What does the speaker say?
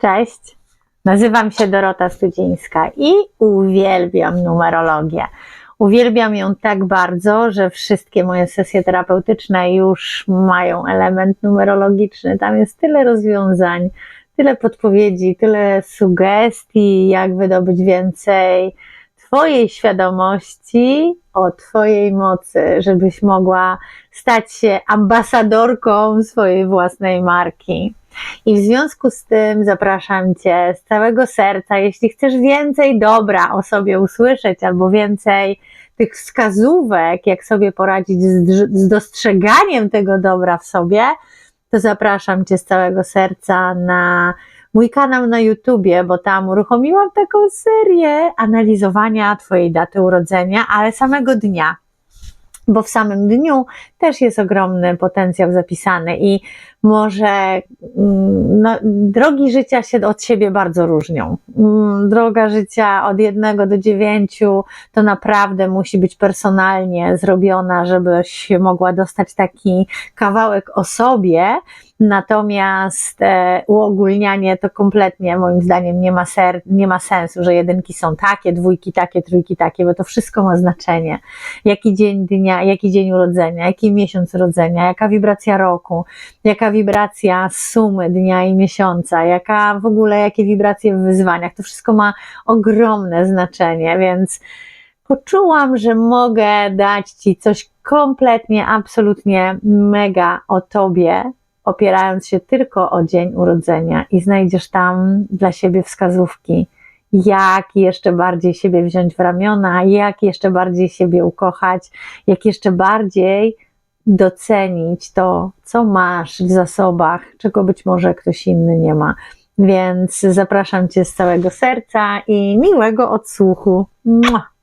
Cześć, nazywam się Dorota Studzińska i uwielbiam numerologię. Uwielbiam ją tak bardzo, że wszystkie moje sesje terapeutyczne już mają element numerologiczny. Tam jest tyle rozwiązań, tyle podpowiedzi, tyle sugestii, jak wydobyć więcej Twojej świadomości o Twojej mocy, żebyś mogła stać się ambasadorką swojej własnej marki. I w związku z tym zapraszam Cię z całego serca, jeśli chcesz więcej dobra o sobie usłyszeć albo więcej tych wskazówek, jak sobie poradzić z, z dostrzeganiem tego dobra w sobie, to zapraszam Cię z całego serca na mój kanał na YouTubie, bo tam uruchomiłam taką serię analizowania Twojej daty urodzenia, ale samego dnia. Bo w samym dniu też jest ogromny potencjał zapisany i może mm, no, drogi życia się od siebie bardzo różnią. Mm, Droga życia od jednego do dziewięciu to naprawdę musi być personalnie zrobiona, żebyś mogła dostać taki kawałek o sobie. Natomiast e, uogólnianie to kompletnie moim zdaniem nie ma, ser, nie ma sensu, że jedynki są takie, dwójki takie, trójki takie, bo to wszystko ma znaczenie. Jaki dzień dnia, jaki dzień urodzenia, jaki miesiąc urodzenia, jaka wibracja roku, jaka wibracja sumy dnia i miesiąca, jaka w ogóle, jakie wibracje w wyzwaniach. To wszystko ma ogromne znaczenie, więc poczułam, że mogę dać Ci coś kompletnie, absolutnie mega o Tobie, opierając się tylko o dzień urodzenia i znajdziesz tam dla siebie wskazówki, jak jeszcze bardziej siebie wziąć w ramiona, jak jeszcze bardziej siebie ukochać, jak jeszcze bardziej docenić to, co masz w zasobach, czego być może ktoś inny nie ma. Więc zapraszam Cię z całego serca i miłego odsłuchu. Mua.